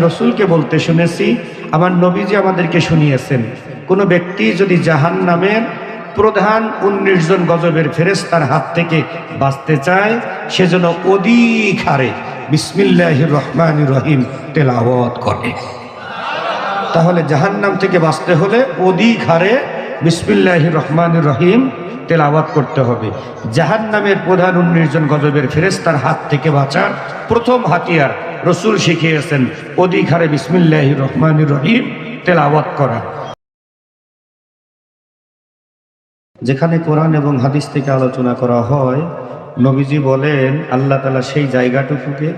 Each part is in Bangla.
রসুলকে বলতে শুনেছি, আমার নবীজি আমাদেরকে শুনিয়েছেন। কোনো ব্যক্তি যদি জাহান নামের প্রধান উনিশ জন গজবের ফেরেস তার হাত থেকে বাঁচতে চায় সেজন্য অধিক হারে বিসমিল্লাহ রহমান রহিম তেলাওয়াত করে। তাহলে জাহান্নাম থেকে বাঁচতে হলে অধিক হারে বিসমিল্লাহ রহমান রহিম তেলাওয়াত করতে হবে। জাহান্নামের প্রধান উনিশ জন গজবের ফেরেস তার হাত থেকে বাঁচার প্রথম হাতিয়ার রসুল শিখিয়েছেন অধিক বিসমিল্লাহ রহমান রহিম তেলাওয়াত করা। যেখানে কোরআন এবং হাদিস থেকে আলোচনা করা হয়, নবীজি বলেন, আল্লাহ তালা সেই জায়গাটুকুকে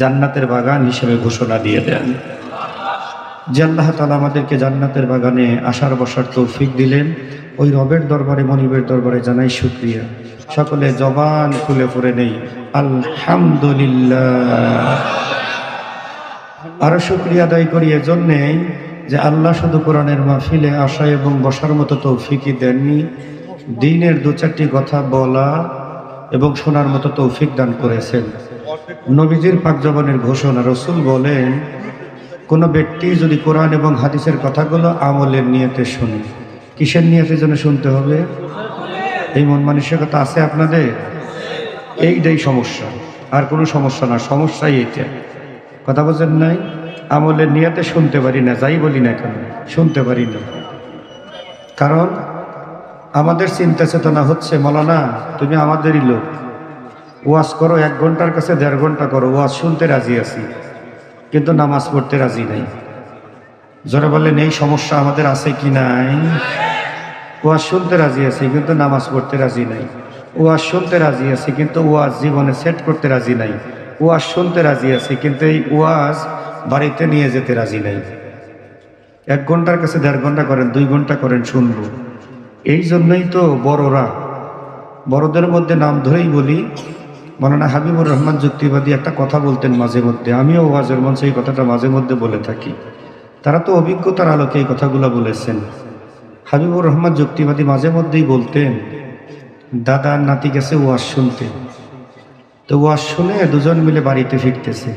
জান্নাতের বাগান হিসেবে ঘোষণা দিয়ে দেন। যে আল্লাহ তালা আমাদেরকে জান্নাতের বাগানে আসার বসার তৌফিক দিলেন, ওই রবের দরবারে, মনিবের দরবারে জানাই শুক্রিয়া। সকলে জবান খুলে পড়ে নেই, আলহামদুলিল্লাহ। আরও শুক্রিয়া আদায় করি এজন্যেই যে আল্লাহ শুধু কোরআনের মাহফিলে আসা এবং বসার মতো তৌফিকই দেননি। দিনের দু চারটি কথা বলা এবং শোনার মতো তৌফিক দান করেছেন। নবীজির পাক জবানের ঘোষণা রসুল বলেন, কোনো ব্যক্তি যদি কোরআন এবং হাদিসের কথাগুলো আমলের নিয়েতে শুনে, কিসের নিয়তের জন্য শুনতে হবে? এই মন মানসিকতা আছে আপনাদের? এইটাই সমস্যা। আর কোনো সমস্যা না, সমস্যাই এইটা। কথা বলছেন নাই? আমলের নিয়তে শুনতে পারি না, যাই বলি না কেন? শুনতে পারি না। কারণ আমাদের চিন্তা চেতনা হচ্ছে, মলানা, তুমি আমাদেরই লোক। ওয়াজ করো, এক ঘণ্টার কাছে দেড় ঘণ্টা করো, ওয়াজ শুনতে রাজি আছি। কিন্তু নামাজ পড়তে রাজি নাই। যারা বললেন, এই সমস্যা আমাদের আছে কি নাই? ওয়াজ শুনতে রাজি আছি, কিন্তু নামাজ পড়তে রাজি নাই। ওয়াজ শুনতে রাজি আছি, কিন্তু ওয়াজ জীবনে সেট করতে রাজি নাই। ওয়াজ শুনতে রাজি আছি, কিন্তু এই ওয়াজ বাড়িতে নিয়ে যেতে রাজি নাই। এক ঘণ্টার কাছে দেড় ঘণ্টা করেন, দুই ঘণ্টা করেন শুনব। এই জন্যই তো বড়রা, বড়দের মধ্যে নাম ধরেই বলি, মৌলানা হাবিবুর রহমান যুক্তিবাদী একটা কথা বলতেন মাঝে মধ্যে। আমিও ওয়াজের মঞ্চে এই কথাটা মাঝে মধ্যে বলে থাকি। তারা তো অভিজ্ঞতার আলোকে এই কথাগুলো বলেছেন। হাবিবুর রহমান যুক্তিবাদী মাঝে মধ্যেই বলতেন দাদা নাতি গেছে ওয়াজ শুনতে। তো ওয়াজ শুনে দুজন মিলে বাড়িতে ফিরতেছে।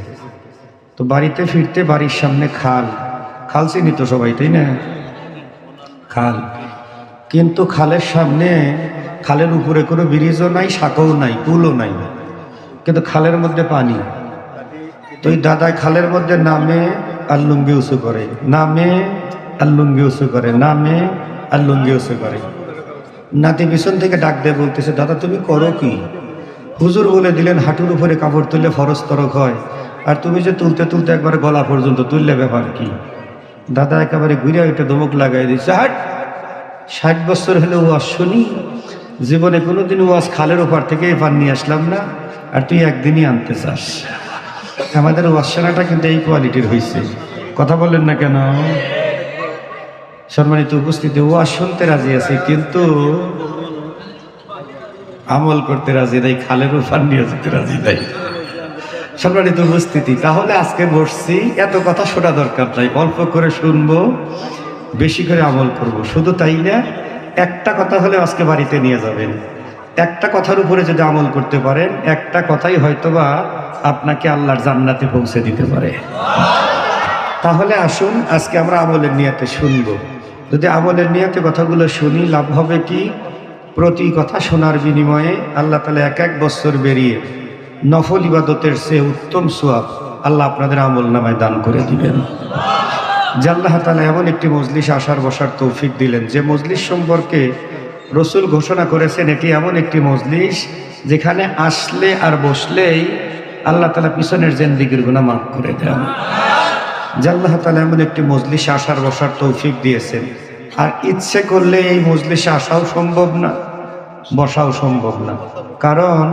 তো বাড়িতে ফিরতে বাড়ির সামনে খাল। খাল চিনি তো সবাই, তাই না? খাল। কিন্তু খালের সামনে খালের উপরে কোনো ব্রিজও নাই, শাখাও নাই, পুলও নাই। কিন্তু খালের মধ্যে পানি। তো ওই দাদা খালের মধ্যে নামে আর লুঙ্গি উঁচু করে। নামে আর লুঙ্গি উঁচু করে। নামে আর লুঙ্গি উঁচু করে। নাতি পিছন থেকে ডাক দিয়ে বলতেছে, দাদা, তুমি করো কি? হুজুর বলে দিলেন, হাঁটুর উপরে কাপড় তুললে ফরজ তরক হয়। আর তুমি যে তুলতে তুলতে একবারে গলা পর্যন্ত তুললে ব্যাপার কি? দাদা একেবারে ঘুরে ওইটা দমক লাগাই দিচ্ছে হাট! ষাট বছর হলে ওয়াজ শুনি, জীবনে কোনোদিন ওয়াজ খালের ওপার থেকে এবার নিয়ে আসলাম না, আর তুই একদিনই আনতে চাস। আমাদের ওয়াজ শোনাটা কিন্তু এই কোয়ালিটির হয়েছে কথা বললেন না কেন? সম্মানিত উপস্থিতি, ওয়াজ শুনতে রাজি আছে, কিন্তু আমল করতে রাজি নাই, খালের ওপার নিয়ে যেতে রাজি নাই। সম্মানিত উপস্থিতি, তাহলে আজকে বসছি, এত কথা শোনা দরকার নাই, অল্প করে শুনব, বেশি করে আমল করব। শুধু তাই না, একটা কথা হলে আজকে বাড়িতে নিয়ে যাবেন। একটা কথার উপরে যদি আমল করতে পারেন, একটা কথাই হয়তোবা আপনাকে আল্লাহর জান্নাতে পৌঁছে দিতে পারে। তাহলে আসুন, আজকে আমরা আমলের নিয়াতে শুনব। যদি আমলের নিয়াতে কথাগুলো শুনি, লাভ হবে কি? প্রতি কথা শোনার বিনিময়ে আল্লাহ তালা এক এক বছর বেরিয়ে নফল ইবাদতের চেয়ে উত্তম সোয়াব আল্লাহ আপনাদের আমল নামায় দান করে দিবেন। জাল্লাহ তালা এমন একটি মজলিস আসার বসার তৌফিক দিলেন, যে মজলিস সম্পর্কে রসুল ঘোষণা করেছেন, এটি এমন একটি মজলিস যেখানে আসলে আর বসলেই আল্লাহ তালা পিছনের জেন্দিগির গুণা মাফ করে দেন। জাল্লাহ তালা এমন একটি মজলিস আসার বসার তৌফিক দিয়েছেন, আর ইচ্ছে করলে এই মজলিসে আসাও সম্ভব না। বসাও সম্ভব না। কারণ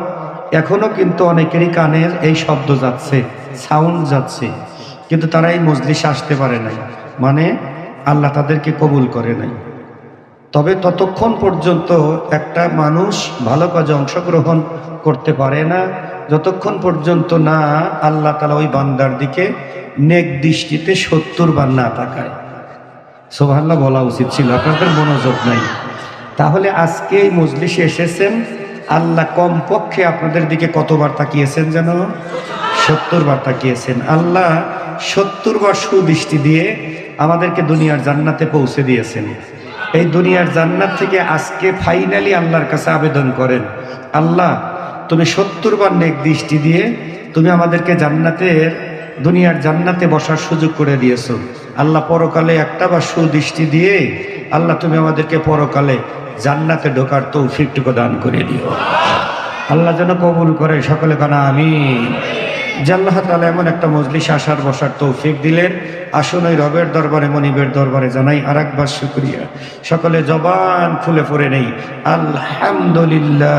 এখনও কিন্তু অনেকেরই কানের এই শব্দ যাচ্ছে সাউন্ড যাচ্ছে, কিন্তু তারা এই মজলিসে আসতে পারে নাই। মানে আল্লাহ তাদেরকে কবুল করে নাই। তবে ততক্ষণ পর্যন্ত একটা মানুষ ভালো কাজে অংশগ্রহণ করতে পারে না, যতক্ষণ পর্যন্ত না আল্লাহ তালা ওই বান্দার দিকে নেক দৃষ্টিতে সত্তর বার না তাকায়। সোভাল্লা বলা উচিত ছিল, আপনাদের মনোযোগ নাই। তাহলে আজকে এই মজলিসে এসেছেন। আল্লাহ কমপক্ষে আপনাদের দিকে কতবার তাকিয়েছেন যেন? সত্তর বার তাকিয়েছেন। আল্লাহ সত্তর বার সুদৃষ্টি দিয়ে আমাদেরকে দুনিয়ার জান্নাতে পৌঁছে দিয়েছেন। এই দুনিয়ার জান্নাত থেকে আজকে ফাইনালি আল্লাহর কাছে আবেদন করেন। আল্লাহ, তুমি সত্তর বার নেক দৃষ্টি দিয়ে তুমি আমাদেরকে জান্নাতের, দুনিয়ার জান্নাতে বসার সুযোগ করে দিয়েছ। আল্লাহ পরকালে একটা বা সুদৃষ্টি দিয়ে আল্লাহ, তুমি আমাদেরকে পরকালে জান্নাতে ঢোকার তৌফিকটুকু দান করে দিও। আল্লাহ যেন কবুল করে সকলে কানা আমি যে আল্লাহ তালা এমন একটা মজলিস আসার, বসার তৌফিক দিলেন। আসুন ওই রবের দরবারে, মনিবের দরবারে জানাই আর একবার শুক্রিয়া। সকলে জবান ফুলে পড়ে নেই। আলহামদুলিল্লাহ।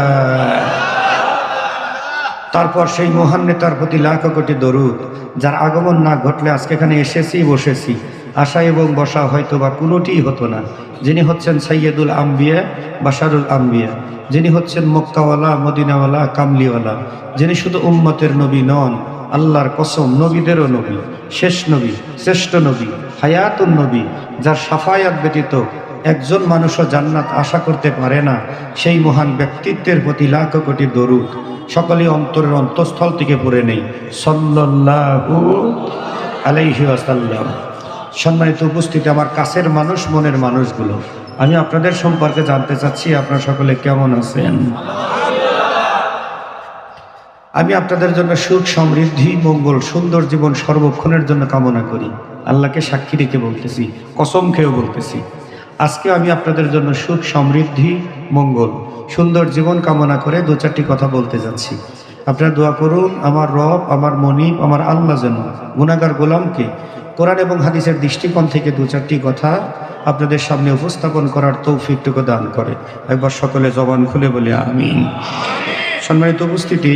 তারপর সেই মহান নেতার প্রতি লাখ কোটি দরুদ, যার আগমন না ঘটলে আজকে এখানে এসেছি, বসেছি। আশা এবং বসা হয়তো বা কোনোটিই হতো না। যিনি হচ্ছেন সৈয়দুল আম্বিয়া, বাশারুল আম্বিয়া। যিনি হচ্ছেন মক্কাওয়ালা, মদিনাওয়ালা, কামলিওয়ালা। যিনি শুধু উম্মতের নবী নন, আল্লাহর কসম নবীদেরও নবী, শেষ নবী, শ্রেষ্ঠ নবী, হায়াতুন নবী, যার সাফায়াত ব্যতীত একজন মানুষও জান্নাত আশা করতে পারে না, সেই মহান ব্যক্তিত্বের প্রতি লাখ কোটি দরুদ। সকলেই অন্তরের অন্তঃস্থল থেকে পড়ে নেই। সল্লাল্লাহু আলাইহি ওয়াসাল্লাম। সম্মানিত উপস্থিতি আমার কাছের মানুষ, মনের মানুষগুলো। আমি আপনাদের সম্পর্কে জানতে চাচ্ছি, আপনারা সকলে কেমন আছেন? আমি আপনাদের জন্য সুখ, সমৃদ্ধি, মঙ্গল, সুন্দর জীবন, সর্বক্ষণের জন্য কামনা করি। আল্লাহকে সাক্ষী রেখে বলতেছি, কসম খেয়েও বলতেছি। আজকে আমি আপনাদের জন্য সুখ, সমৃদ্ধি, মঙ্গল, সুন্দর জীবন কামনা করে দু চারটি কথা বলতে যাচ্ছি। আপনারা দোয়া করুন, আমার রব, আমার মনিব, আমার আল্লাহ যেন গুণাগার গোলামকে কোরআন এবং হাদিসের দৃষ্টিকোণ থেকে দু চারটি কথা আপনাদের সামনে উপস্থাপন করার তৌফিকটুকু দান করে। একবার সকলে জবান খুলে বলে আমি সম্মানিত উপস্থিতি,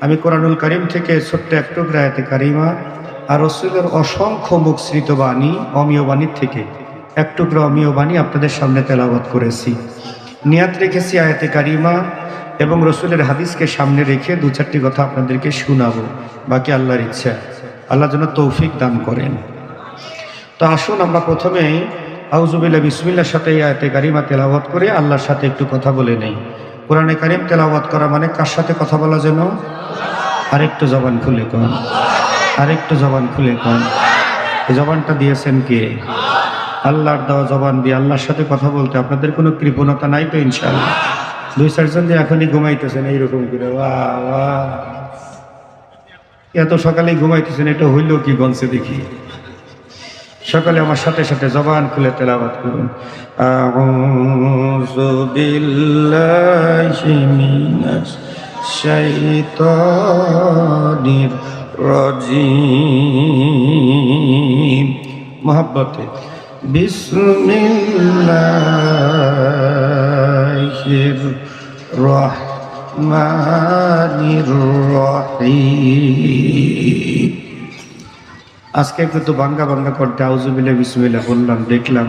আমি কোরআনুল করিম থেকে ছোট্ট এক টুকরা কারিমা আর রসুলের অসংখ্য মুখশ্রিত বাণী, অমীয় বাণীর থেকে এক টুকরা অমীয় বাণী আপনাদের সামনে তেলাওয়াত করেছি। নিয়াত রেখেছি আয়াতে কারিমা এবং রসুলের হাদিসকে সামনে রেখে দু চারটি কথা আপনাদেরকে শোনাবো। বাকি আল্লাহর ইচ্ছা। আল্লাহ যেন তৌফিক দান করেন। তো আসুন আমরা প্রথমেই আউজুবিল্লা বিসমিল্লার সাথে এই আয়াতে কারিমা তেলাওয়াত করে আল্লাহর সাথে একটু কথা বলে নেই। কোরআনে কারিম তেলাওয়াত করা মানে কার সাথে কথা বলা যেন? আরেকটু জবান খুলে কন। আরেকটু জবান খুলে কন। জবানটা দিয়েছেন কে? আল্লাহর দেওয়া জবান দিয়ে আল্লাহর সাথে কথা বলতে আপনাদের কোনো কৃপণতা নাই তো ইনশাআল্লাহ। দুই চারজন যে এখনই ঘুমাইতেছেন এইরকম করে বাহ এত সকালেই ঘুমাইতেছেন, এটা হইল কি গঞ্চে দেখি? সকালে আমার সাথে সাথে জবান খুলে তেলাবাদ করুন। আউযু বিল্লাহি মিনাশ শাইতানির রাজিম। মহব্বতে। আজকে একটু তো বাঙ্গা বাঙ্গা করতে আউজুবিল্লা বিসমিল্লা বললাম, দেখলাম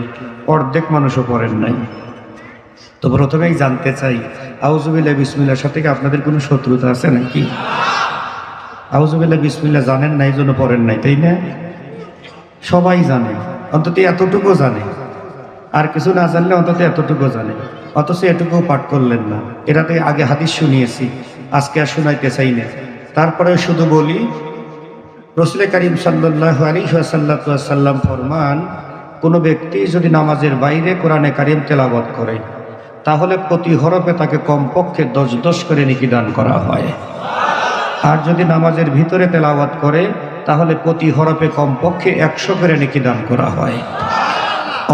অর্ধেক মানুষও পড়েন নাই। তো প্রথমেই জানতে চাই আউজুবিল্লা বিসমিল্লার সাথে কি আপনাদের কোনো শত্রুতা আছে নাকি? আউজুবিল্লা বিসমিল্লা জানেন না এই জন্য পড়েন নাই, তাই না? সবাই জানে, অন্তত এতটুকু জানে। আর কিছু না জানলে অন্তত এতটুকু জানে, অথচ এটুকু পাঠ করলেন না। এটাতে আগে হাদিস শুনিয়েছি, আজকে আর শোনাইতে চাই না। তারপরে শুধু বলি রসুল করিম সাল্লাহ আলী সাল্লাম ফরমান, কোনো ব্যক্তি যদি নামাজের বাইরে কোরআনে কারিম তেলাবত করে, তাহলে প্রতি হরফে তাকে কমপক্ষে দশ দশ করে নিকি দান করা হয়। আর যদি নামাজের ভিতরে তেলাওয়াত করে, তাহলে প্রতি হরফে কমপক্ষে একশো করে নিকি দান করা হয়।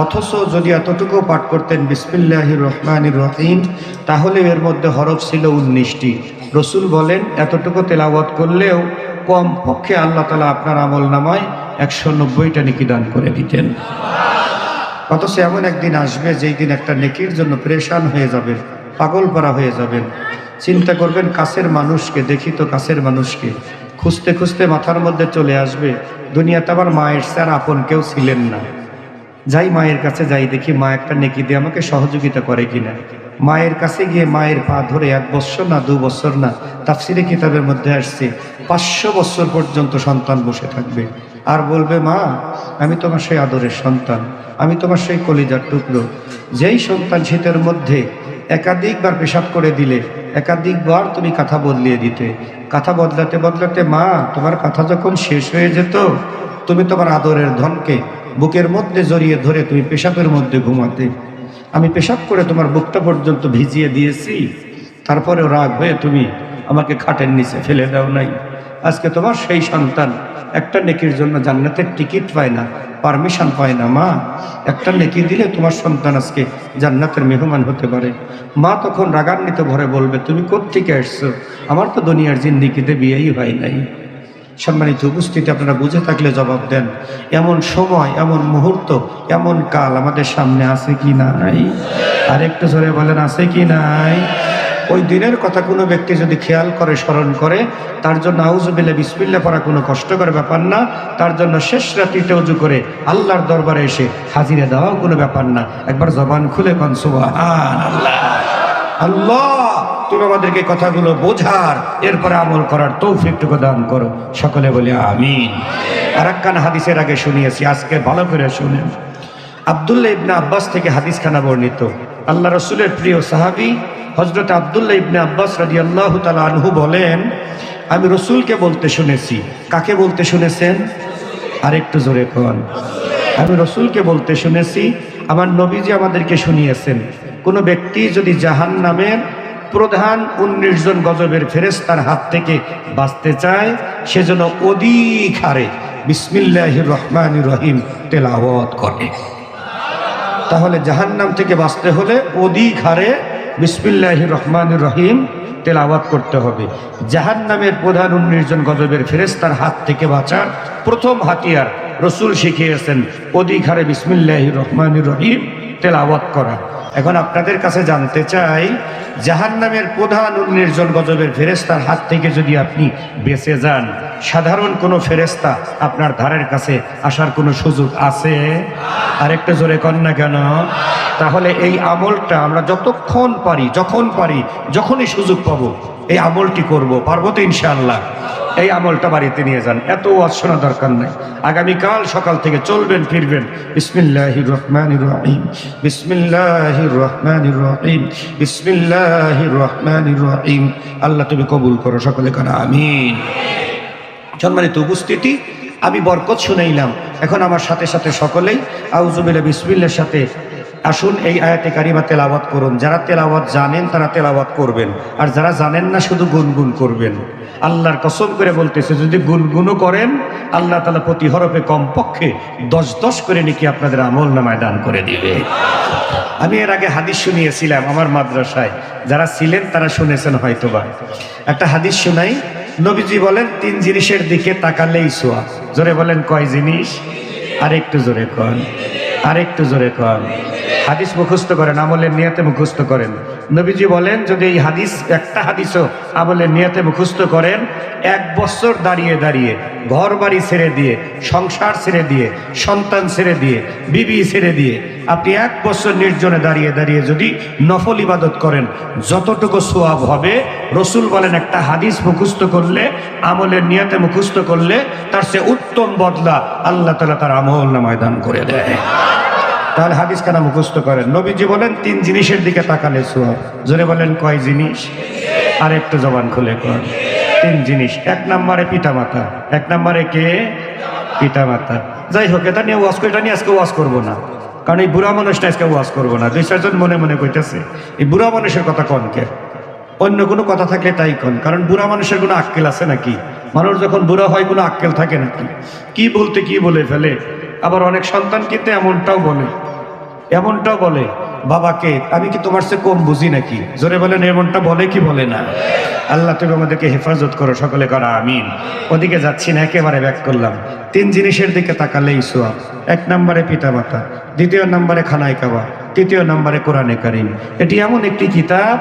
অথচ যদি এতটুকু পাঠ করতেন, বিসমিল্লাহির রহমানির রহিম, তাহলে এর মধ্যে হরফ ছিল উনিশটি। রসুল বলেন, এতটুকু তেলাওয়াত করলেও কম পক্ষে আল্লাহ তালা আপনার আমল নামায় একশো নব্বইটা নেকি দান করে দিতেন। অথচ এমন একদিন আসবে যেই দিন একটা নেকির জন্য প্রেশান হয়ে যাবেন পাগল পারা হয়ে যাবেন। চিন্তা করবেন কাছের মানুষকে, দেখি তো কাছের মানুষকে। খুঁজতে খুঁজতে মাথার মধ্যে চলে আসবে, দুনিয়াতে আবার মায়ের স্যার আপন কেউ ছিলেন না। যাই মায়ের কাছে যাই দেখি মা একটা নেকি দিয়ে আমাকে সহযোগিতা করে কিনা। মায়ের কাছে গিয়ে মায়ের পা ধরে এক বছর না, দু বছর না, তাফসিরে কিতাবের মধ্যে আসছে, পাঁচশো বছর পর্যন্ত সন্তান বসে থাকবে। আর বলবে, মা, আমি তোমার সেই আদরের সন্তান, আমি তোমার সেই কলিজার টুকরো। যেই সন্তান শীতের মধ্যে একাধিকবার পেশাব করে দিলে, একাধিকবার তুমি কথা বদলিয়ে দিতে। কথা বদলাতে বদলাতে, মা, তোমার কথা যখন শেষ হয়ে যেত, তুমি তোমার আদরের ধনকে বুকের মধ্যে জড়িয়ে ধরে তুমি পেশাবের মধ্যে ঘুমাতে। আমি পেশাব করে তোমার বুকটা পর্যন্ত ভিজিয়ে দিয়েছি। তারপরেও রাগ হয়ে তুমি আমাকে খাটের নিচে ফেলে দাও নাই। আজকে তোমার সেই সন্তান, একটা নেকির জন্য জান্নাতের টিকিট পায় না, পারমিশন পায় না, মা। একটা নেকি দিলে তোমার সন্তান আজকে জান্নাতের মেহমান হতে পারে। মা তখন রাগান্বিত ভরে বলবে, তুমি কোত্থেকে আসছো? আমার তো দুনিয়ার জিন্দিগিতে বিয়েই হয় নাই। সম্মানিত উপস্থিতি আপনারা বুঝে থাকলে জবাব দেন। এমন সময় এমন মুহূর্ত এমন কাল আমাদের সামনে আছে কি নাই? আর একটু জোরে বলেন আছে কি নাই? ওই দিনের কথা কোনো ব্যক্তি যদি খেয়াল করে স্মরণ করে তার জন্য আউজবিল্লা বিসমিল্লা পড়া কোনো কষ্টকর ব্যাপার না। তার জন্য শেষ রাত্রিতে উজু করে আল্লাহর দরবারে এসে হাজিরে দেওয়াও কোনো ব্যাপার না। একবার জবান খুলে কন সুবহান আল্লাহ আল্লাহ! তুমি আমাদেরকে কথাগুলো বোঝার এরপরে আমল করার তৌফিকটুকু দান করো। সকলে বলে আমিন। আর একখান হাদিসের আগে শুনিয়েছি আজকে ভালো করে শুনেন। আবদুল্লাহ ইবনে আব্বাস থেকে হাদিস খানা বর্ণিত। আল্লাহ রসুলের প্রিয় সাহাবি হজরত আবদুল্লাহ ইবনে আব্বাস রাজি আল্লাহ তালা আনহু বলেন আমি রসুলকে বলতে শুনেছি। কাকে বলতে শুনেছেন? আরেকটু জোরে কন। আমি রসুলকে বলতে শুনেছি আমার নবীজি আমাদেরকে শুনিয়েছেন। কোনো ব্যক্তি যদি জাহান নামের প্রধান উনিশ জন গজবের ফেরেস্তার হাত থেকে বাঁচতে চায়, সেজন্য অধিক হারে বিসমিল্লাহ রহমান রহিম তেলাওয়াত করে। তাহলে জাহান্নাম থেকে বাঁচতে হলে অধিক হারে বিসমিল্লাহ রহমান রহিম তেলাওয়াত করতে হবে। জাহান্নামের প্রধান উনিশ জন গজবের ফেরেস্তার হাত থেকে বাঁচার প্রথম হাতিয়ার রসুল শিখিয়েছেন, অধিক হারে বিসমিল্লাহ রহমান রহিম তেলাওয়াত করা। এখন আপনাদের কাছে জানতে চাই জাহান নামের প্রধান নির্জন গজবের ফেরেস্তার হাত থেকে যদি আপনি বেঁচে যান, সাধারণ কোনো ফেরেস্তা আপনার ধারের কাছে আসার কোনো সুযোগ আছে? আরেকটা জোরে কন না কেন? তাহলে এই আমলটা আমরা যতক্ষণ পারি, যখন পারি, যখনই সুযোগ পাবো এই আমলটি করব? পারব তো ইনশাআল্লাহ। এই আমলটা বাড়িতে নিয়ে যান। এত ওয়াজ শোনা দরকার নাই। আগামীকাল সকাল থেকে চলবেন, ফিরবেন। বিসমিল্লাহির রহমানির রহিম। বিসমিল্লাহির রহমানির রহিম। বিসমিল্লাহির রহমানির রহিম। আল্লাহ তুমি কবুল করো সকলে কারা, আমিন। সম্মানিত উপস্থিতি, আমি বরকত শুনাইলাম। এখন আমার সাথে সাথে সকলেই আউজুবিল্লা বিসমিল্লার সাথে আসুন এই আয়াতে কারিমা তেলাওয়াত করুন। যারা তেলাওয়াত জানেন, তারা তেলাওয়াত করবেন। আর যারা জানেন না, শুধু গুনগুন করবেন। আল্লাহর কসম করে বলতেছে, যদি গুনগুনও করেন, আল্লাহ তালা প্রতি হরফে কমপক্ষে দশ দশ করে নাকি আপনাদের আমল নামায় দান করে দিবে। আমি এর আগে হাদিস শুনিয়েছিলাম আমার মাদ্রাসায়। যারা ছিলেন, তারা শুনেছেন হয়তোবা। একটা হাদিস শুনাই, নবীজি বলেন, তিন জিনিসের দিকে তাকালেই সোয়া জোরে বলেন, কয় জিনিস? আরেকটু জোরে কন। আরেকটু জোরে কর হাদিস মুখস্থ করেন, আমলের নিয়াতে মুখস্থ করেন। নবীজি বলেন, যদি এই হাদিস, একটা হাদিসও আমলের নিয়াতে মুখস্থ করেন, এক বছর দাঁড়িয়ে দাঁড়িয়ে ঘর বাড়ি ছেড়ে দিয়ে, সংসার ছেড়ে দিয়ে, সন্তান ছেড়ে দিয়ে, বিবি ছেড়ে দিয়ে আপনি এক বছর নির্জনে দাঁড়িয়ে দাঁড়িয়ে যদি নফল ইবাদত করেন, যতটুকু সোয়াব হবে, রসুল বলেন একটা হাদিস মুখস্থ করলে, আমলের নিয়াতে মুখস্থ করলে, তার সে উত্তম বদলা আল্লাহ তালা তার আমল নামায় দান করে দেয়। তাহলে হাদিস খানা মুখস্থ করেন? নবীজি বলেন, তিন জিনিসের দিকে তাকালে সোয়াব। জোরে বলেন, কয় জিনিস? আর একটু জবান খুলে কর তিন জিনিস, এক নম্বরে পিতামাতা, এক নম্বরে কে? পিতামাতা। যাই হোক, এটা নিয়ে ওয়াশ করে, এটা নিয়ে আজকে ওয়াশ করব না। কারণ এই বুড়া মানুষটা আজকে ওয়াজ করব না। দুই চারজন মনে মনে কইতেছে, এই বুড়া মানুষের কথা কন কে? অন্য কোনো কথা থাকলে তাই কন, কারণ বুড়া মানুষের কোনো আক্কেল আছে নাকি? মানুষ যখন বুড়া হয় কোনো আক্কেল থাকে নাকি? কি বলতে কি বলে ফেলে? আবার অনেক সন্তান কিন্তু এমনটাও বলে এমনটাও বলে। বাবাকে, আমি কি তোমার চেয়ে কম বুঝি নাকি? জোরে বলেন এমনটা বলে কি বলে না? আল্লাহ, তুমি আমাদেরকে হেফাজত করো, সকলে করা, আমিন। ওদিকে যাচ্ছি না, একেবারে ব্যাক করলাম। তিন জিনিসের দিকে তাকালেই সোয়াব। এক নম্বরে পিতামাতা, দ্বিতীয় নম্বরে খানায় কাবা তৃতীয় নম্বরে কোরআনে কারিম। এটি এমন একটি কিতাব,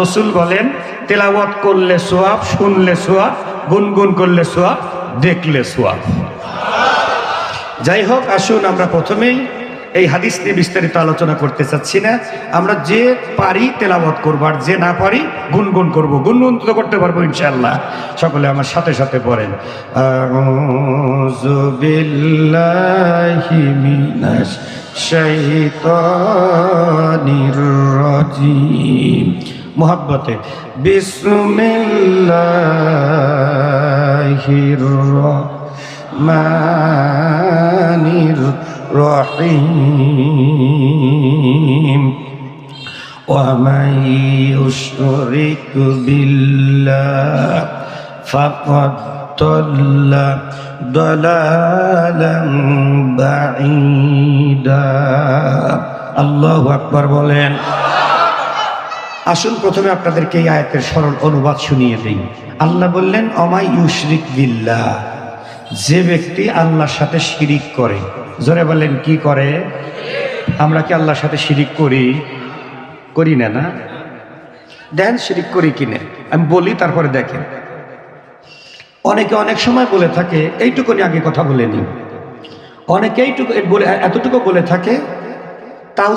রসুল বলেন, তেলাওয়াত করলে সোয়াব, শুনলে সোয়াব, গুনগুন করলে সোয়াব, দেখলে সোয়াব। যাই হোক, আসুন আমরা প্রথমেই এই হাদিস নিয়ে বিস্তারিত আলোচনা করতে চাচ্ছি না। আমরা যে পারি তেলাওয়াত করব আর যে না পারি গুনগুন করব। গুনগুন তো করতে পারব ইনশাল্লাহ সকলে আমার সাথে সাথে পড়েন। মোহাব্বতে। বিসমিল্লাহির রাহমানির الرحمن الرحيم ومن يشرك بالله فقد ضل ضلالا بعيدا আল্লাহু আকবার বলেন আসুন প্রথমে আপনাদেরকে এই আয়াতের সরল অনুবাদ শুনিয়ে দিই আল্লাহ বললেন অমাই ইউশরিক বিল্লাহ যে ব্যক্তি আল্লাহর সাথে শিরিক করে জোরে বললেন কি করে? আমরা কি আল্লাহর সাথে শিরিক করি? করি না না? দেন শিরিক করি কিনে। আমি বলি, তারপরে দেখেন। অনেকে অনেক সময় বলে থাকে, এইটুকুনি আগে কথা বলে নি অনেকে এইটুকু, বলে, এতটুকু বলে থাকে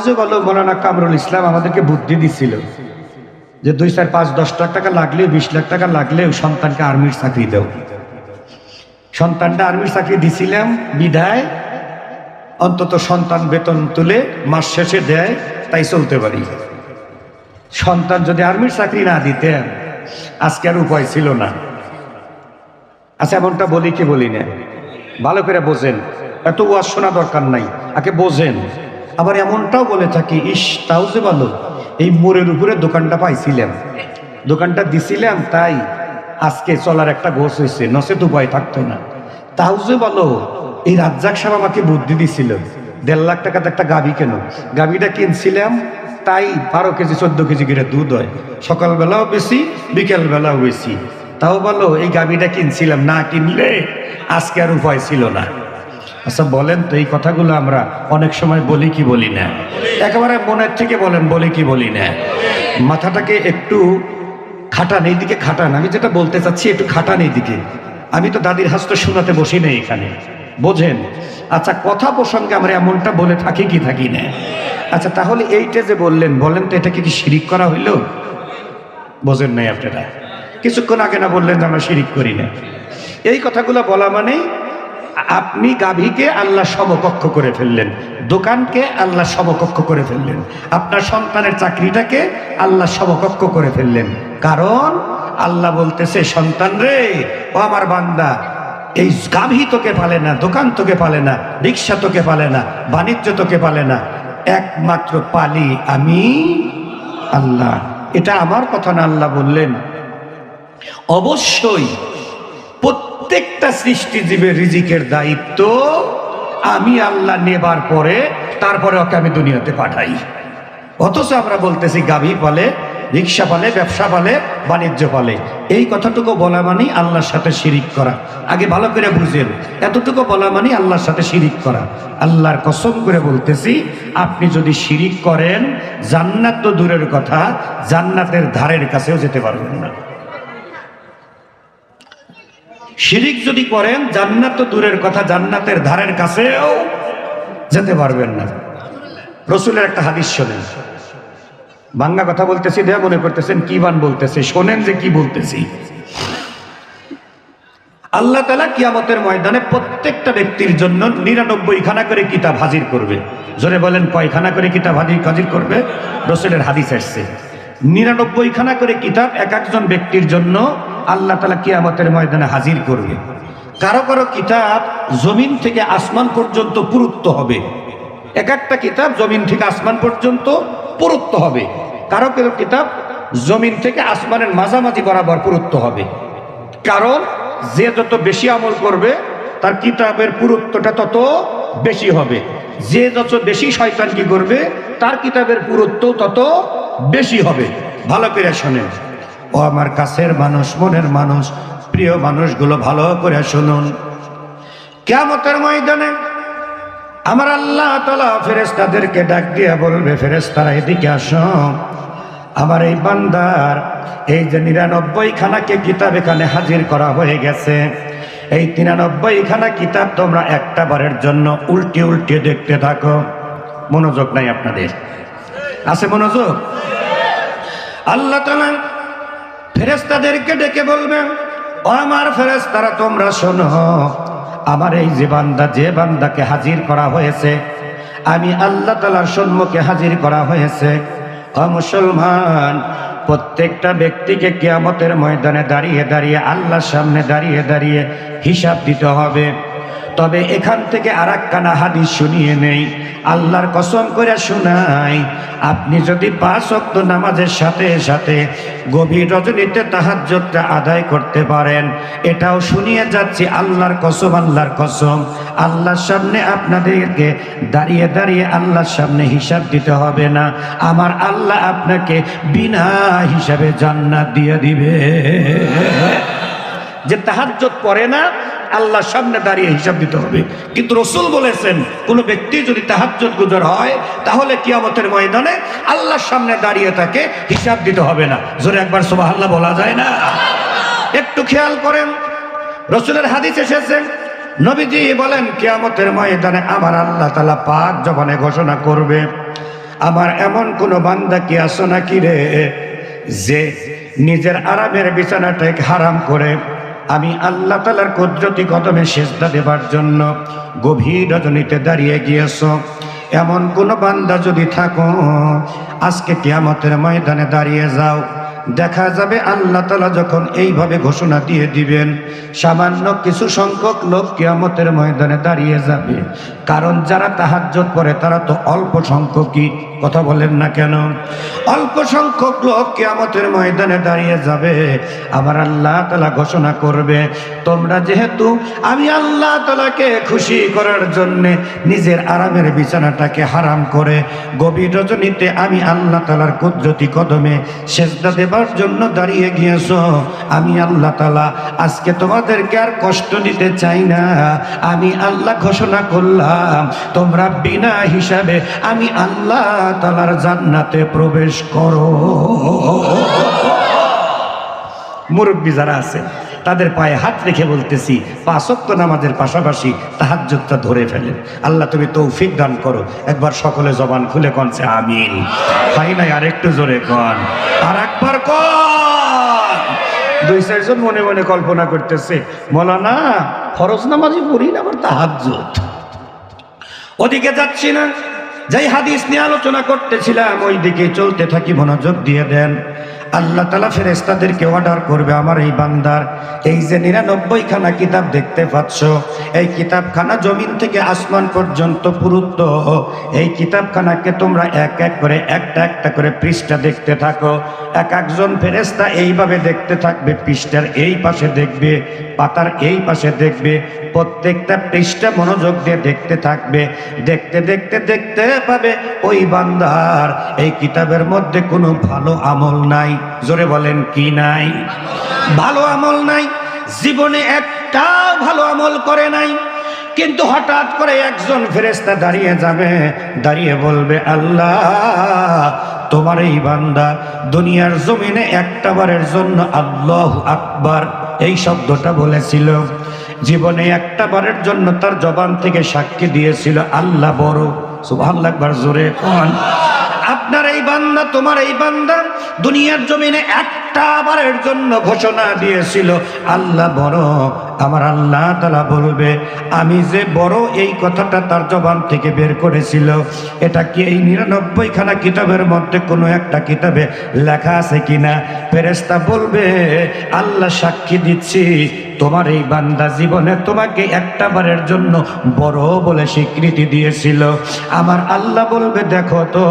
যে বলো, মৌলানা কামরুল ইসলাম আমাদেরকে বুদ্ধি দিছিল যে দুই চার পাঁচ দশ লাখ টাকা লাগলেও, বিশ লাখ টাকা লাগলেও সন্তানকে আর্মির চাকরি দাও। সন্তানটা আর্মির চাকরি দিছিলাম বিধায় অন্তত সন্তান বেতন তুলে মাস শেষে দেয়, তাই চলতে পারি। সন্তান যদি আর্মির চাকরি না দিতেন, আজকে আর উপায় ছিল না। আচ্ছা এমনটা বলি কি বলি না? ভালো করে বোঝেন। এত ওয়াজ শোনা দরকার নাই, আগে বোঝেন। আবার এমনটাও বলে থাকি, ইস, তাও যে ভালো। এই মোড়ের উপরে দোকানটা পাইছিলাম। দোকানটা দিছিলাম, তাই আজকে চলার একটা ঘোষ হয়েছে নসেত উপায় থাকতো না। তাও যে বলো, এই রাজ্জাক সাহেব আমাকে বুদ্ধি দিছিল। দেড় লাখ টাকাতে একটা গাভি কেন? গাভিটা কিনছিলাম, তাই বারো কেজি, চোদ্দ কেজি করে দুধ হয়। সকালবেলাও বেশি, বিকেলবেলাও বেশি। তাও বলো, এই গাভিটা কিনছিলাম, না কিনলে আজকে আর উপায় ছিল না। আচ্ছা বলেন তো, এই কথাগুলো আমরা অনেক সময় বলি কি বলি না? একেবারে মনের থেকে বলেন, বলি কি বলি না? মাথাটাকে একটু খাটান, এইদিকে খাটান। আমি যেটা বলতে চাচ্ছি, একটু খাটান এইদিকে। আমি তো দাদির হাস্ত শোনাতে বসি না এখানে। বোঝেন? আচ্ছা কথা প্রসঙ্গে আমরা এমনটা বলে থাকি কি থাকি না? আচ্ছা তাহলে এইটা যে বললেন, বলেন তো এটাকে কি শিরিক করা হইল? বোঝেন নাই আপনারা। কিছুক্ষণ আগে না বললেন যে আমরা শিরিক করি না। এই কথাগুলো বলা মানে আপনি গাভীকে আল্লাহ সমকক্ষ করে ফেললেন, দোকানকে আল্লাহ সমকক্ষ করে ফেললেন, আপনার সন্তানের চাকরিটাকে আল্লাহ সমকক্ষ করে ফেললেন। কারণ আল্লাহ বলতেছে, সন্তান রে, ও আমার বান্দা, এই গাভী তোকে পালে না, দোকান তোকে পালে না, রিক্সা তোকে পালে না, বাণিজ্য তোকে পালে না, একমাত্র পালি আমি আল্লাহ। এটা আমার কথা না আল্লাহ বললেন। অবশ্যই প্রত্যেকটা সৃষ্টিজীবের রিজিকের দায়িত্ব আমি আল্লাহ নেবার পরে, তারপরে ওকে আমি দুনিয়াতে পাঠাই। অথচ আমরা বলতেছি, গাভী পালে রিক্সা পালে, ব্যবসা পালে, বাণিজ্য পালে। এই কথাটুকু বলা মানেই আল্লাহর সাথে শিরিক করা। আগে ভালো করে বুঝেন, এতটুকু বলা মানেই আল্লাহর সাথে শিরিক করা। আল্লাহর কসম করে বলতেছি, আপনি যদি শিরিক করেন, জান্নাত তো দূরের কথা, জান্নাতের ধারের কাছেও যেতে পারবেন না। শিরিক যদি করেন, জান্নাত তো দূরের কথা, জান্নাতের ধারের কাছেও যেতে পারবেন না। রসুলের একটা হাদিস শোনেন বাংলা কথা বলতেছি, দেয়া মনে করতেছেন, কি বান বলতেছে? শোনেন যে কি বলতেছি। আল্লাহ তালা কিয়ামতের ময়দানে প্রত্যেকটা ব্যক্তির জন্য নিরানব্বই খানা করে কিতাব হাজির করবে। জোরে বলেন, কয়খানা করে কিতাব হাজির হাজির করবে? রসুলের হাদিস আসছে। নিরানব্বই খানা করে কিতাব এক একজন ব্যক্তির জন্য আল্লাহ তালা কিয়ামতের ময়দানে হাজির করবে। কারও কারও কিতাব জমিন থেকে আসমান পর্যন্ত পুরুত্ব হবে। এক একটা কিতাব জমিন থেকে আসমান পর্যন্ত পুরুত্ব হবে। কারও কিতাব জমিন থেকে আসমানের মাঝামাঝি বরাবর পুরুত্ব হবে। কারণ যে যত বেশি আমল করবে, তার কিতাবের পুরুত্বটা তত বেশি হবে। যে যত বেশি শয়তান কি করবে, তার কিতাবের পুরুত্ব তত বেশি হবে। ভালো করে শোনেন। ও আমার কাছের মানুষ, মনের মানুষ, প্রিয় মানুষগুলো ভালো করে শুনুন। কেমতের ময়দানে আমার আল্লাহ তালা ফেরেস্তাদেরকে ডাক দিয়ে বলবে ফেরেস্তারা এদিকে আসো। আমার এই বান্দার এই যে নিরানব্বই খানাকে কিতাব এখানে হাজির করা হয়ে গেছে, এই তিরানব্বই খানা কিতাব তোমরা একটা বারের জন্য উল্টে উল্টে দেখতে থাকো। মনোযোগ নাই আপনাদের। আছে মনোযোগ? আল্লাহ তালা ফেরেস্তাদেরকে ডেকে বলবেন, ও আমার ফেরেস্তারা তোমরা শোনো আমার এই যে বান্দা, যে বান্দাকে হাজির করা হয়েছে, আমি আল্লাহ তালার সম্মুখে হাজির করা হয়েছে। মুসলমান, প্রত্যেকটা ব্যক্তিকে কেয়ামতের ময়দানে দাঁড়িয়ে দাঁড়িয়ে, আল্লাহর সামনে দাঁড়িয়ে দাঁড়িয়ে হিসাব দিতে হবে। তবে এখান থেকে আর একখানা হাদিস শুনিয়ে নেই। আল্লাহর কসম করে শোনাই, আপনি যদি পাঁচ অক্ত নামাজের সাথে সাথে গভীর রজনীতে তাহাজ্জতটা আদায় করতে পারেন। এটাও শুনিয়ে যাচ্ছি, আল্লাহর কসম আল্লাহর কসম। আল্লাহর সামনে আপনাদেরকে দাঁড়িয়ে দাঁড়িয়ে আল্লাহর সামনে হিসাব দিতে হবে না। আমার আল্লাহ আপনাকে বিনা হিসাবে জান্নাত দিয়ে দিবে। যে তাহাজ্জত পড়ে না আল্লাহর সামনে দাঁড়িয়ে হিসাব দিতে হবে। কিন্তু রসুল বলেছেন, কোনো ব্যক্তি যদি তাহাজ্জত গুজর হয়, তাহলে কিয়ামতের ময়দানে আল্লাহর সামনে দাঁড়িয়ে তাকে হিসাব দিতে হবে না। জোরে একবার সোবাহ আল্লাহ বলা যায় না? একটু খেয়াল করেন, রসুলের হাদিস এসেছে, নবীজি বলেন, কিয়ামতের ময়দানে আমার আল্লাহ তালা পাক জবানে ঘোষণা করবে, আমার এমন কোনো বান্দা কি আসো নাকি রে, যে নিজের আরামের বিছানাটাকে হারাম করে আমি আল্লাহ তালার কুদরতি কদমে সেজদা দেবার জন্য গভীর রজনীতে দাঁড়িয়ে গিয়েছ। এমন কোন বান্দা যদি থাকো, আজকে কিয়ামতের ময়দানে দাঁড়িয়ে যাও। দেখা যাবে আল্লাহ তালা যখন এইভাবে ঘোষণা দিয়ে দিবেন, সামান্য কিছু সংখ্যক লোক কিয়ামতের ময়দানে দাঁড়িয়ে যাবে। কারণ যারা তাহাজ্জত করে তারা তো অল্প সংখ্যকই। কথা বলেন না কেন? অল্প সংখ্যক লোক কিয়ামতের ময়দানে দাঁড়িয়ে যাবে। আবার আল্লাহ তালা ঘোষণা করবে, তোমরা যেহেতু আমি আল্লাহ তালাকে খুশি করার জন্যে নিজের আরামের বিছানাটাকে হারাম করে, গভীর রজনীতে আমি আল্লাহ তালার কুদরতি কদমে সেজদা দেবার জন্য দাঁড়িয়ে গিয়েছ। আমি আল্লাহ তালা আজকে তোমাদেরকে আর কষ্ট দিতে চাই না। আমি আল্লাহ ঘোষণা করলাম, তোমরা বিনা হিসাবে আমি আল্লাহ তালার জান্নাতে প্রবেশ করো। মুরব্বী যারা আছে তাদের পায়ে হাত রেখে বলতেছি, পাঁচক্ত নামাজের পাশাপাশি তাহাজ্জুদটা ধরে ফেলেন। আল্লাহ তুমি তৌফিক দান করো। একবার সকলে জবান খুলে কনছে আমিন। খাই নাই আর একটু জোরে কন। আর একবার কন। দুই চারজন মনে মনে কল্পনা করতেছে, মলানা, ফরজ নামাজই পড়ি না আবার ওদিকে যাচ্ছি না। যাই হাদিস নিয়ে আলোচনা করতেছিলাম ওই দিকে চলতে থাকি, মনোযোগ দিয়ে দেন। আল্লাহ তালা ফেরেস্তাদেরকে অর্ডার করবে, আমার এই বান্দার এই যে নিরানব্বই খানা কিতাব দেখতে পাচ্ছ, এই কিতাবখানা জমিন থেকে আসমান পর্যন্ত পুরুত্ব। এই কিতাবখানাকে তোমরা এক এক করে, একটা একটা করে পৃষ্ঠা দেখতে থাকো। এক একজন ফেরেস্তা এইভাবে দেখতে থাকবে, পৃষ্ঠার এই পাশে দেখবে, পাতার এই পাশে দেখবে, প্রত্যেকটা পৃষ্ঠা মনোযোগ দিয়ে দেখতে থাকবে। দেখতে দেখতে দেখতে পাবে, ওই বান্দার এই কিতাবের মধ্যে কোনো ভালো আমল নাই। জোরে বলেন, কি নাই? ভালো আমল নাই। জীবনে একটা ভালো আমল করে নাই। কিন্তু হঠাৎ করে একজন ফেরেস্তা দাঁড়িয়ে যাবে, দাঁড়িয়ে বলবে, আল্লাহ, তোমার এই বান্দা দুনিয়ার জমিনে একটা বারের জন্য আল্লাহ আকবার। এই শব্দটা বলেছিল। জীবনে একটা বারের জন্য তার জবান থেকে সাক্ষী দিয়েছিল, আল্লাহ বড়। সুবহানাল্লাহ, একবার জোরে কন। আপনার বান্দা, তোমার এই বান্দা দুনিয়ার জমিনে একটা বারের জন্য ঘোষণা দিয়েছিল, আল্লাহ বড়, আমার আল্লাহ তালা বলবে, আমি যে বড় এই কথাটা তার জবান থেকে বের করেছিল, এটা কি এই নিরানব্বই খানা কিতাবের মধ্যে কোনো একটা কিতাবে লেখা আছে কিনা? ফেরেস্তা বলবে, আল্লাহ সাক্ষী দিচ্ছি, তোমার এই বান্দা জীবনে তোমাকে একটা বারের জন্য বড় বলে স্বীকৃতি দিয়েছিল। আমার আল্লাহ বলবে, দেখো তো,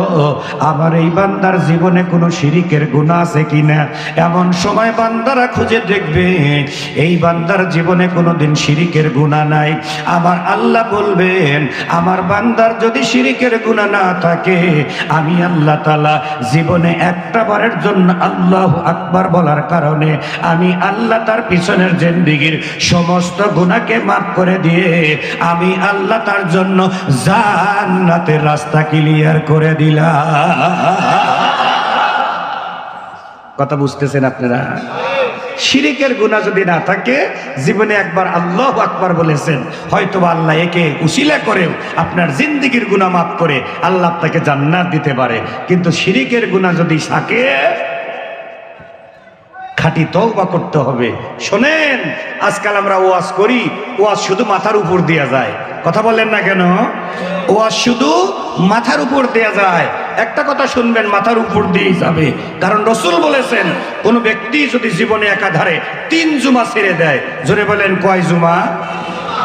আমার বান্দার জীবনে কোনো শিরিকের গুণা আছে কিনা? এমন সময় বান্দারা খুঁজে দেখবে, এই বান্দার জীবনে কোনো দিন শিরিকের গুণা নাই। আমার আল্লাহ বলবেন, আমার বান্দার যদি শিরিকের গুণা না থাকে, আমি আল্লাহ তালা জীবনে একটা বারের জন্য আল্লাহ আকবার বলার কারণে আমি আল্লাহ তার পিছনের জেন্দিগির সমস্ত গুণাকে মাফ করে দিয়ে, আমি আল্লাহ তার জন্য জান্নাতের রাস্তা ক্লিয়ার করে দিলাম। কথা বুঝতেছেন আপনারা? শিরিকের গুণা যদি না থাকে, জীবনে একবার আল্লাহ আকবার বলেছেন হয়তো আল্লাহ একে উশিলা করেও আপনার জিন্দিগির গুণা মাফ করে আল্লাহ আপনাকে জান্নাত দিতে পারে। কিন্তু শিরিকের গুণা যদি থাকে, খাঁটি তওবা করতে হবে। শোনেন, আজকাল আমরা ওয়াজ করি, ওয়াজ শুধু মাথার উপর দেয়া যায়। কথা বলেন না কেন? ওয়াজ শুধু মাথার উপর দেয়া যায়। একটা কথা শুনবেন, মাথার উপর দিয়ে যাবে। কারণ রসুল বলেছেন, কোন ব্যক্তি যদি জীবনে একাধারে তিন জুমা ছেড়ে দেয়, জোরে বলেন কয় জুমা?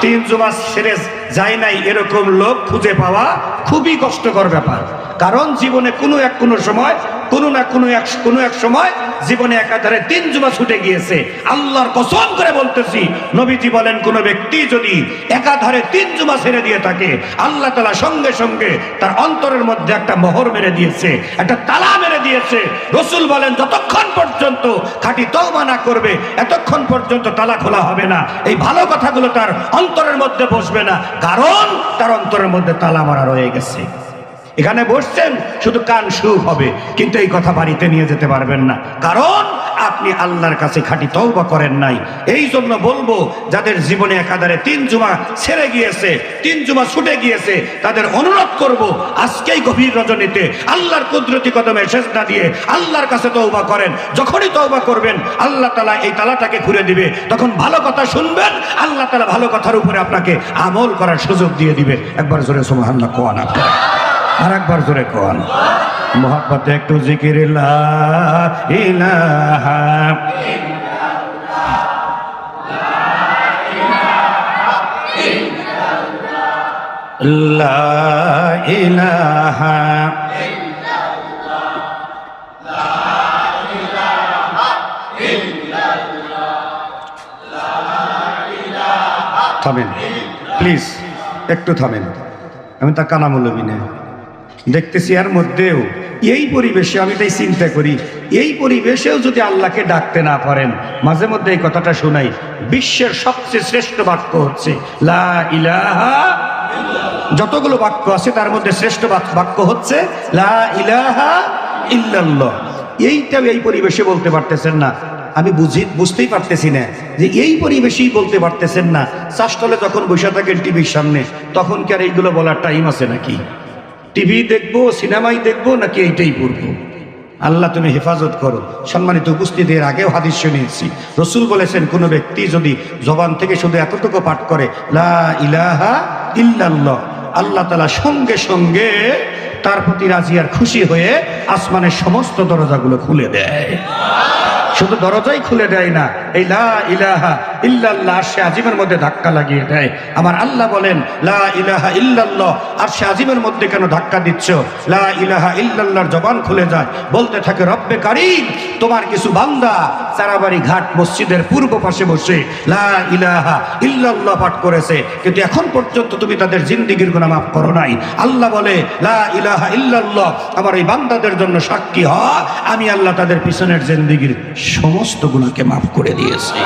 তিন জুমা সেরে যায় নাই এরকম লোক খুঁজে পাওয়া খুবই কষ্টকর ব্যাপার। কারণ জীবনে কোনো এক কোনো সময়, কোনো না কোনো এক কোনো এক সময় জীবনে একাধারে তিন জুমা ছুটে গিয়েছে। আল্লাহর কসম করে বলতেছি, নবীজি বলেন, কোন ব্যক্তি যদি একাধারে তিন জুমা ছেড়ে দিয়ে থাকে, আল্লাহ তালা সঙ্গে সঙ্গে তার অন্তরের মধ্যে একটা মোহর মেরে দিয়েছে, একটা তালা দিয়েছে। রসুল বলেন, যতক্ষণ পর্যন্ত খাঁটি তৌবা না করবে, এতক্ষণ পর্যন্ত তালা খোলা হবে না। এই ভালো কথাগুলো তার অন্তরের মধ্যে বসবে না। কারণ তার অন্তরের মধ্যে তালা মারা রয়ে গেছে। এখানে বসছেন, শুধু কান সুখ হবে, কিন্তু এই কথা বাড়িতে নিয়ে যেতে পারবেন না। কারণ আপনি আল্লাহর কাছে খাঁটি তওবা করেন নাই। এই জন্য বলব, যাদের জীবনে একাধারে তিন জুমা ছেড়ে গিয়েছে, তিন জুমা ছুটে গিয়েছে, তাদের অনুরোধ করব, আজকেই গভীর রজনীতে আল্লাহর কুদরতি কদমে শেষ না দিয়ে আল্লাহর কাছে তওবা করেন। যখনই তওবা করবেন, আল্লাহ তালা এই তালাটাকে ঘুরে দিবে। তখন ভালো কথা শুনবেন, আল্লাহ তালা ভালো কথার উপরে আপনাকে আমল করার সুযোগ দিয়ে দিবে। একবার জোরে সুবহানাল্লাহ কোয়ান আর একবার জোরে কোন। মোহাম্মতে একটু জিকির, লা থামেন। প্লিজ, একটু থামেন। আমি তা কানা মৌলবী না দেখতেছি এর মধ্যেও এই পরিবেশে আমি তাই চিন্তা করি, এই পরিবেশেও যদি আল্লাহকে ডাকতে না পারেন, মাঝে মধ্যে এই কথাটা শোনাই, বিশ্বের সবচেয়ে শ্রেষ্ঠ বাক্য হচ্ছে, লা ইলাহা যতগুলো বাক্য আছে তার মধ্যে শ্রেষ্ঠ বাক্য হচ্ছে, লা ইলাহা ইল্লাল্লাহ। এইটাও এই পরিবেশে বলতে পারতেছেন না। আমি বুঝি, বুঝতেই পারতেছি না যে এই পরিবেশেই বলতে পারতেছেন না। চাষতলে যখন বসে থাকেন টিভির সামনে, তখন কি আর এইগুলো বলার টাইম আছে নাকি? টিভি দেখব, সিনেমাই দেখব, নাকি এইটাই পড়ব? আল্লাহ তুমি হেফাজত করো। সম্মানিত উপস্থিতির আগেও হাদিস শুনিয়েছি। রসুল বলেছেন, কোনো ব্যক্তি যদি জবান থেকে শুধু এতটুকু পাঠ করে, লা ইলাহা ইল্লাল্লাহ আল্লাহ তালা সঙ্গে সঙ্গে তার প্রতি রাজি আর খুশি হয়ে আসমানের সমস্ত দরজাগুলো খুলে দেয়। শুধু দরজাই খুলে দেয় না এই লা ইলাহা ইল্লাল্লাহ, সে আজিমের মধ্যে ধাক্কা লাগিয়ে দেয়। আমার আল্লাহ বলেন, লা ইলাহা ইল্লাল্লাহ, আর সে আজিমের মধ্যে কেন ধাক্কা দিচ্ছ? লা ইলাহা ইল্লাল্লাহর জবান খুলে যায়, বলতে থাকে, রব্বে কারিম, তোমার কিছু বান্দা চারাবাড়ি ঘাট মসজিদের পূর্ব পাশে বসে লা ইলাহা ইল্লাল্লাহ পাঠ করেছে, কিন্তু এখন পর্যন্ত তুমি তাদের জিন্দিগির গুনাহ মাফ করো নাই। আল্লাহ বলে, লা ইলাহা ইল্লাল্লাহ, আমার এই বান্দাদের জন্য সাক্ষী হ, আমি আল্লাহ তাদের পিছনের জিন্দিগির সমস্ত গুণাকে মাফ করে দিয়েছি